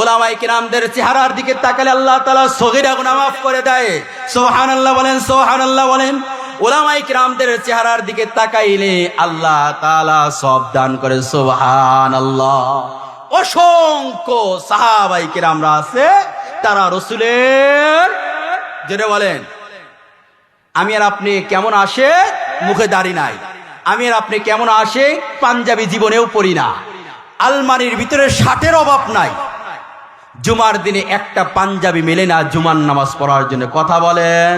ওলামাই চেহারার দিকে তাকালে আল্লাহ তালা করে দেয়। সোহান আল্লাহ বলেন সোহান আল্লাহ বলেন ওলামাই চেহারার দিকে তাকাইলে আল্লাহ তালা সোহান আল্লাহ অসংখ্য সাহাবাই কিরামরা আছে, তারা রসুলের যেটা বলেন। আমি আর আপনি কেমন আসে? মুখে দাড়ি নাই। আমি আর আপনি কেমন আসে? পাঞ্জাবি জীবনেও পড়ি না। আলমারির ভিতরে শার্টের অভাব নাই। জুমার দিনে একটা পাঞ্জাবি মেলে না জুমার নামাজ পড়ার জন্য। কথা বলেন।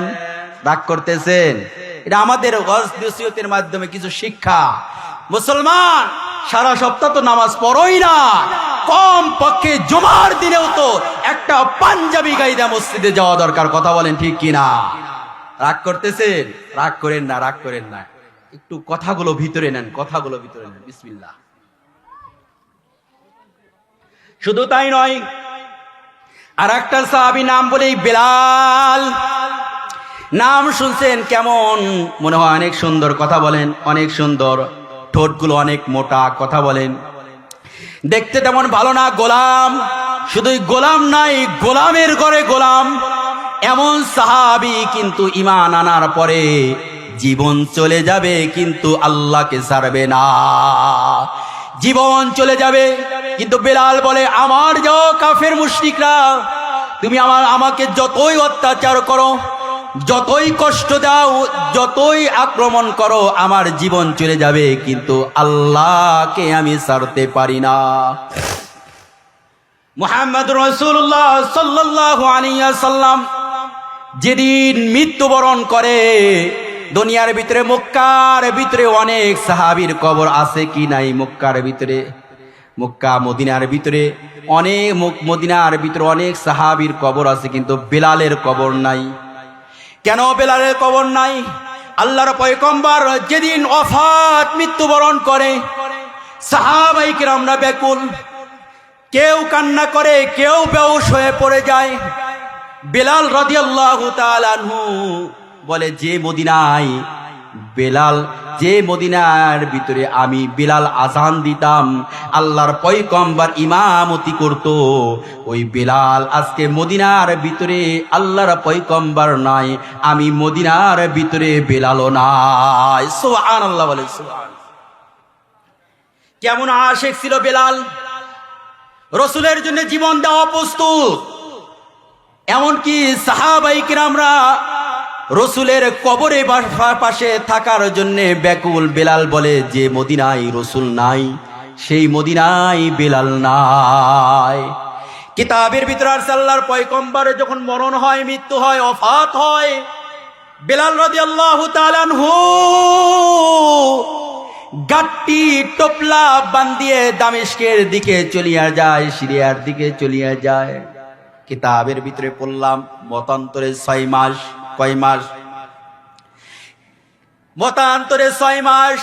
রাগ করতেছেন? এটা আমাদের ওয়াজদের মাধ্যমে কিছু শিক্ষা। মুসলমান, সারা সপ্তাহ তো নামাজ পড়ই না। কম পক্ষে জুমার দিনেও তো একটা পাঞ্জাবি গাইদা মসজিদে যাওয়া দরকার। কথা বলেন ঠিক কিনা? রাগ করতেছেন? রাগ করেন না, রাগ করেন না। একটু কথাগুলো ভিতরে নেন, কথাগুলো ভিতরে নেন। বিসমিল্লাহ। শুধু তাই নয় আর একটা সাহাবি নাম বলেই বেলাল। নাম শুনছেন কেমন? মনে হয় অনেক সুন্দর কথা বলেন, অনেক সুন্দর। ঠোঁটগুলো অনেক মোটা কথা বলেন। দেখতে তেমন ভালো না, গোলাম। শুধুই গোলাম নাই, গোলামের ঘরে গোলাম। এমন সাহাবি কিন্তু ইমান আনার পরে জীবন চলে যাবে, কিন্তু আল্লাহকে ছাড়বে না। জীবন চলে যাবে। কিন্তু বেলাল বলে, আমার যাও কাফের মুশরিকরা, তুমি আমার, আমাকে যতই অত্যাচার করো, যতই কষ্ট দাও, যতই আক্রমণ করো, আমার জীবন চলে যাবে। কিন্তু আল্লাহকে আমি ছাড়তে পারি না। মোহাম্মদ রসুল্লাহ সাল্লাহ আলিয়া সাল্লাম যেদিন মৃত্যুবরণ করে দুনিয়ার ভিতরে, মক্কার ভিতরে অনেক সাহাবির কবর আছে কি নাই মক্কার ভিতরে? মক্কা মদিনার ভিতরে অনেক মদিনার ভিতরে অনেক সাহাবির কবর আছে, কিন্তু বেলালের কবর নাই। কেন বেলালের কবর নাই? আল্লাহর পয়কম্বর যেদিন অফাত মৃত্যুবরণ করে সাহাবাইকে আমরা ব্যাকুল কেউ কান্না করে, কেউ বেউস হয়ে পড়ে যায়। বেলাল তাআলা আনহু বলে, যে মদিনায় বেলাল, যে মদিনার ভিতরে আমি বেলাল আজান দিতাম, আল্লাহর পয়কম্বার ইমামতি করত, ওই বেলাল আজকে মদিনার ভিতরে আল্লাহর পয়কম্বার নাই, আমি মদিনার ভিতরে বেলালও নাই। সুবহানাল্লাহ বলে সুবহান কেমন আশেক ছিল বেলাল? রসুলের জন্য জীবন দেওয়া প্রস্তুত। এমনকি সাহাবাইকিরামরা রসুলের কবরে পাশে থাকার জন্য ব্যাকুল বেলাল বলে যে মদিনায় রসুল নাই, সেই মদিনায় বেলাল নাই। কিতাবের ভিতরে আর সাল্লার পয়কম্বরে যখন মরণ হয়, মৃত্যু হয়, অফাত হয়, বেলাল রাজি আল্লাহ গাট্টি টোপলা বান্দিয়ে দামেস্কের দিকে চলিয়া যায়, সিরিয়ার দিকে চলিয়া যায়। কিতাবের ভিতরে পড়লাম, মতান্তরে ছয় মাস। কয় মাস? মতান্তরে ছয় মাস।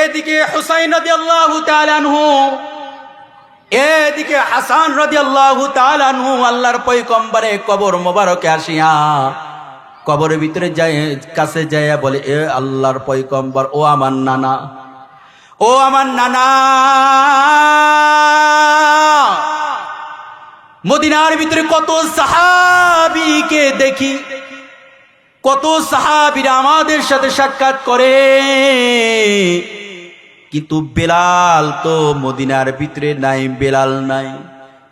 এদিকে হুসাইন নদী আল্লাহ তালানহু এদিকে হাসান রদি আল্লাহ তালানহু আল্লাহর পৈকম্বরে কবর মোবারকে আসিয়া কবরের ভিতরে যায়, কাছে যাইয়া বলে, এ আল্লাহর পৈকম্বর ও আমার নানা, ও আমার নানা। মদিনার ভিতরে কত সাহাবিকে দেখি। কত সাহাবিরা আমাদের সাথে সাক্ষাৎ করে। কিন্তু বেলাল তো মদিনার ভিতরে নাই, বেলাল নাই।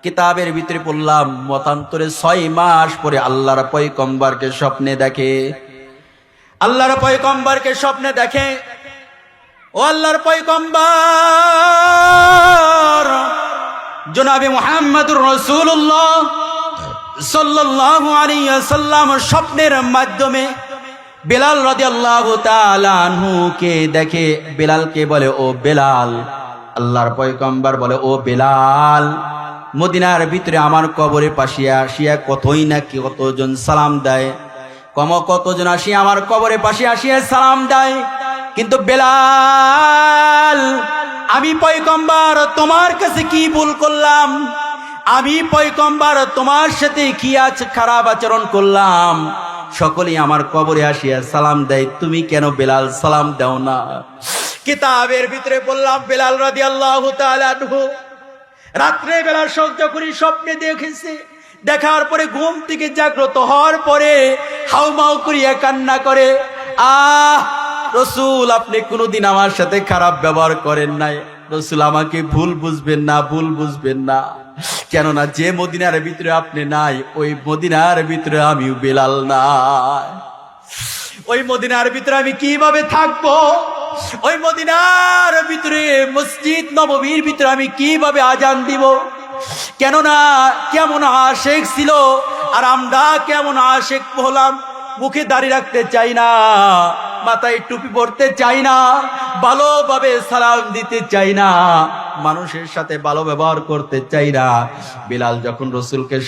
কিতাবের ভিতরে পড়লাম, মতান্তরে ছয় মাস পরে আল্লাহর পয়কম্বরকে স্বপ্নে দেখে। আল্লাহর পয়কম্বরকে স্বপ্নে দেখে। ও আল্লাহর পয়কম্বর জনাবি মোহাম্মদুর রসুল্লাহ সাল্লাম স্বপ্নের মাধ্যমে বেলাল তাআলা আনহুকে দেখে, বেলালকে বলে, ও বেলাল। আল্লাহর পয়গম্বর বলে, ও বেলাল, মদিনার ভিতরে আমার কবরে পাশিয়া আসিয়া কতই না কি কতজন সালাম দেয়। কম কতজন আসিয়া আমার কবরে পাশে আসিয়া সালাম দেয়। কিন্তু বেলাল, আমি পয়গম্বর, তোমার কাছে কি ভুল করলাম? আমি পয়গম্বর, তোমার সাথে কি আজ খারাপ আচরণ করলাম? সকলেই আমার কবরে আসিয়া সালাম দেয়, তুমি কেন বেলাল সালাম দাও না? কিতাবের ভিতরে বললাম, বেলাল তাআলা আনহু রাত্রে বেলা শোক যখনই স্বপ্নে দেখেছে, দেখার পরে ঘুম থেকে জাগ্রত হওয়ার পরে হাউমাউ করিয়া কান্না করে, আহ, রসুল, আপনি কোনোদিন আমার সাথে খারাপ ব্যবহার করেন নাই। রসুল, আমাকে ভুল বুঝবেন না, ভুল বুঝবেন না। কেননা যে মদিনার ভিতরে আপনি নাই, ওই মদিনার ভিতরে আমিও বেলাল নাই। ওই মদিনার ভিতরে আমি কীভাবে থাকব? ওই মদিনার ভিতরে মসজিদ নবমীর ভিতরে আমি কীভাবে আজান দিব? কেননা কেমন আশেক ছিল, আর আমরা কেমন আশেক হলাম? মুখে দাঁড়িয়ে রাখতে চাই না, মাথায় টুপি পরতে চাই না, ভালোভাবে সালাম দিতে চাই না, মানুষের সাথে ভালো ব্যবহার করতে চাই না। বিলাল যখন রসুলকে